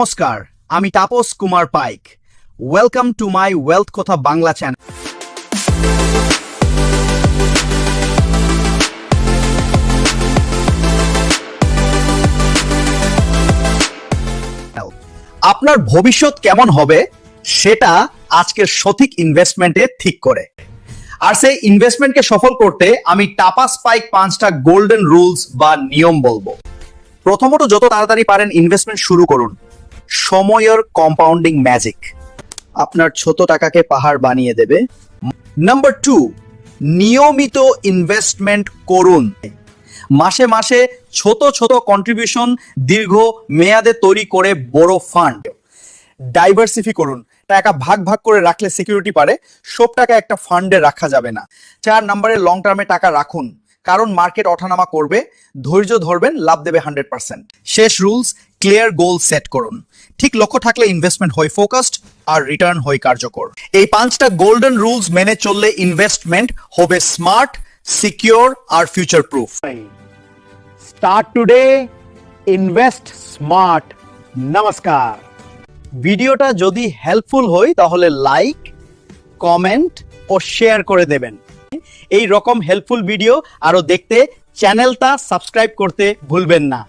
নমস্কার, আমি Tapas Kumar Paik. Welcome to my wealth Katha Bangla channel আপনার ভবিষ্যৎ কেমন হবে সেটা আজকের সঠিক ইনভেস্টমেন্টে ঠিক করে। আর সেই ইনভেস্টমেন্টকে সফল করতে আমি টাপা স্পাইক পাঁচটা গোল্ডেন রুলস বা নিয়ম বলব। প্রথমত যত তাড়াতাড়ি পারেন ইনভেস্টমেন্ট শুরু করুন। সময়ের কম্পাউন্ডিং ম্যাজিক আপনার ছোট টাকাকে পাহাড় বানিয়ে দেবে। নাম্বার টু নিয়মিত ইনভেস্টমেন্ট করুন। মাসে মাসে ছোট ছোট কন্ট্রিবিউশন দীর্ঘ মেয়াদে তৈরি করে বড় ফান্ড ডাইভার্সিফি করুন। টাকা ভাগ ভাগ করে রাখলে সিকিউরিটি পারে সব টাকা একটা ফান্ডে রাখা যাবে না। চার নম্বরে লং টার্মে টাকা রাখুন। কারণ মার্কেট ওঠানামা করবে। ধৈর্য ধরবেন, লাভ দেবে হান্ড্রেড পার্সেন্ট শেষ রুলস ক্লিয়ার গোল সেট করুন। ঠিক লক্ষ্য থাকলে ইনভেস্টমেন্ট হয় ফোকাসড আর রিটার্ন হয় কার্যকর। এই পাঁচটা গোল্ডেন রুলস মেনে চললে ইনভেস্টমেন্ট হবে স্মার্ট সিকিউর আর future proof Start today invest smart নমস্কার ভিডিওটা যদি হেল্পফুল হয় তাহলে লাইক কমেন্ট ও শেয়ার করে দেবেন। এই রকম হেল্পফুল ভিডিও আরও দেখতে চ্যানেলটা সাবস্ক্রাইব করতে ভুলবেন না।